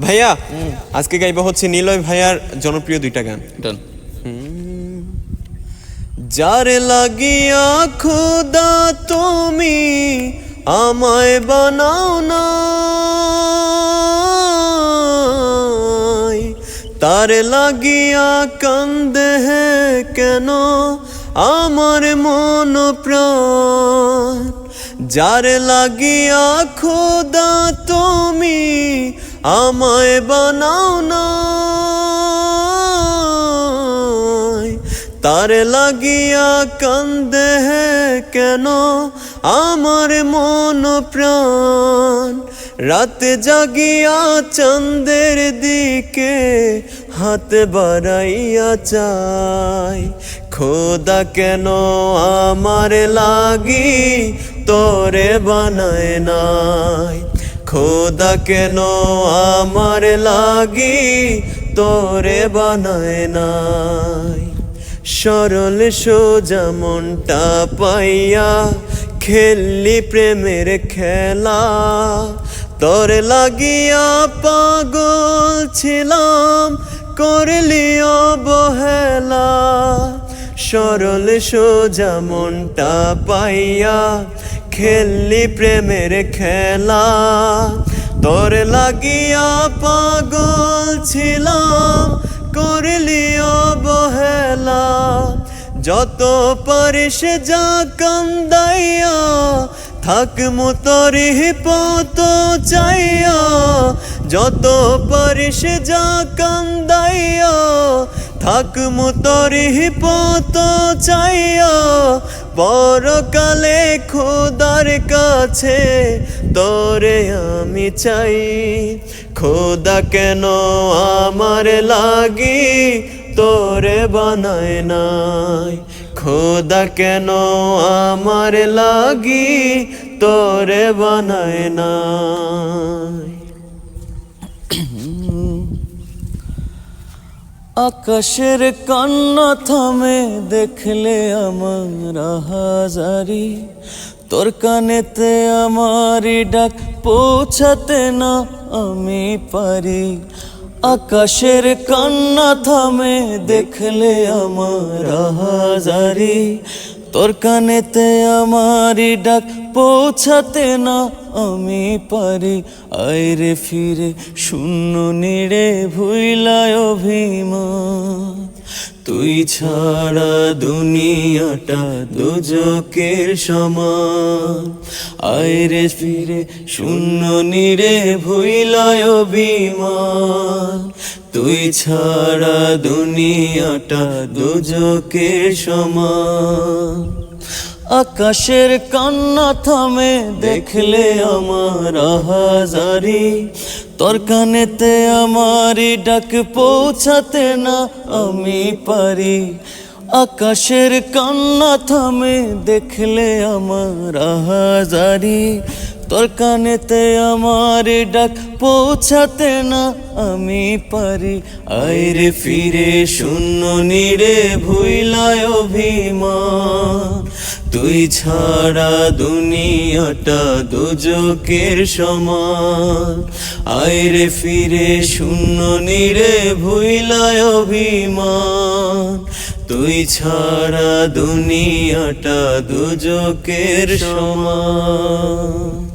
ভাইয়া আজকে গাইবা হচ্ছে নিলয় ভাইয়ার জনপ্রিয় দুইটা গান। ডান। যার লাগিয়া খোদা তুমি আমায় বানাও না তার লাগিয়া কান্দে হে কেন আমার মন প্রাণ? যার লাগিয়া খোদা তুমি আমায় বানাও না। তার লাগিয়া কান্দে কেন? আমার মন প্রাণ। রাতে জাগিয়া চন্দের দিকে হাত বাড়াইয়া চাই। খোদা, কেন আমার লাগি তোরে বানায় নাই? খোদা কেন আমার লাগি তোরে বানায় নাই? সরল সোজা মনটা পাইয়া খেললি প্রেমের খেলা। তোর লাগিয়া পাগল ছিলাম, করলি অবহেলা। সরল সোজা মনটা পাইয়া খেললি প্রেমের খেলা। তোর লাগিয়া পাগল ছিলাম, করলি অবহেলা। যত পারিস যা কান্দাইয়া থাক তোরি পত চাইয়া। যত পারিস যা কান্দাইয়া থাক তোরি পত চাইয়া। পরকালে খোদার কাছে, তোরে আমি চাই। খোদা কেন আমার লাগি, তোরে বানায় নাই। খোদা কেন আমার লাগি, তোরে বানায় নাই। আকাশের কান্না থামে, দেখলে আমার হাজারি। তোর কানেতে আমারই ডাক পৌঁছাতে না আমি পারি। আকাশের কান্না থামে, দেখলে আমার হাজারি। তোর কানেতে আমারই ডাক পৌঁছাতে না আমি পারি। আইরে ফিরে, শূন্য নিড়ে ভুইলায় অভিমান। তুই ছাড়া দুনিয়াটা দুজকের সমান। আইরে ফিরে, শূন্য নিড়ে ভুইলায় অভিমান। তুই ছাড়া দুনিয়াটা দুজকের সমান। আকাশের কান্না থামে, দেখলে আমার হাজারি তোর কানেতে আমারই ডাক পৌঁছাতে না আমি পারি। আকাশের কান্না থামে, দেখলে আমার হাজারি তোর কানেতে আমার ডাক পৌঁছাতে না আমি পারি। আইরে ফিরে, শূন্য নিরে ভুইলায় অভিমান। তুই ছাড়া দুনিয়াটা দুজকের সমান। আইরে ফিরে, শূন্য নিরে ভুইলায় অভিমান। তুই ছাড়া দুনিয়াটা দুজকের সমান।